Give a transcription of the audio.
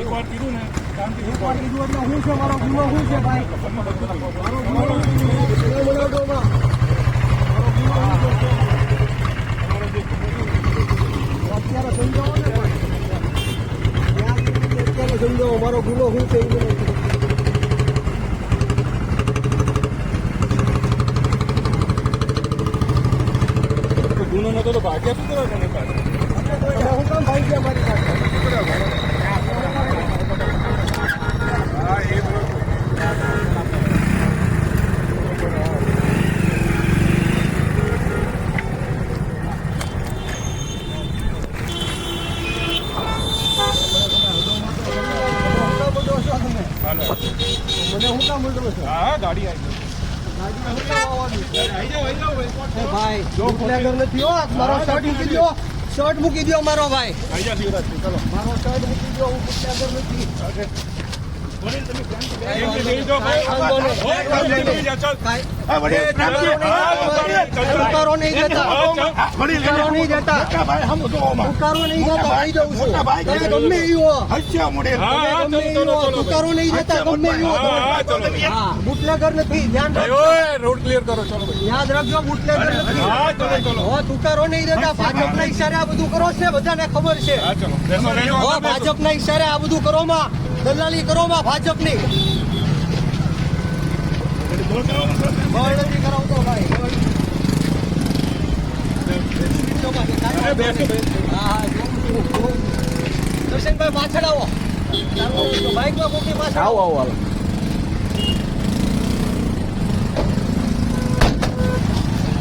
હું છે મારો ગુનો શું છે ભાઈ ગુનો? અત્યારે સમજાવો ને ત્યાં અત્યારે સમજાવો મારો ગુનો શું છે એ ગુનો નતો તો ભાગ્યા શું કરવા તમે હું ભાઈ ગયા મારી પાસે હા, એ બરોબર. આટલો બધો છો તમે હાલો. મને હું કામ બોલો છો હા, ગાડી આવી ગઈ. ભાઈ. બુટલેગર નથી હો. મારો શર્ટ મૂકી દો શર્ટ મૂકી દો મારો ભાઈ. મારો શર્ટ મૂકી દો હું ભાઈ નથી. તમે જાઓ, નહીં. દેતા ઉતારો નહીં દેતા ઉતારો નહીં દેતા ભાઈ દઉં છું. તમે ગમે એ હો. ગમે એ હો. ઉતારો નહીં દેતા ગમે એ હો. બુટલેગર નથી. ધ્યાન રોડ ક્લિયર કરો ચલો યાદ રાખજો બુટલેગર નથી. હા તુકારો નહીં દેતા. ભાજપના ઈશારે આ બધું કરો છે બધાને ખબર છે. હા. ભાજપના ઈશારે આ બધું કરો માં દલાલી કરો માં ભાજપની બળ કરાવતો ભાઈ. છું. દર્શનભાઈ પાછળ આવો બાઇકમાં મૂકી પાછળ આવો આવો આવો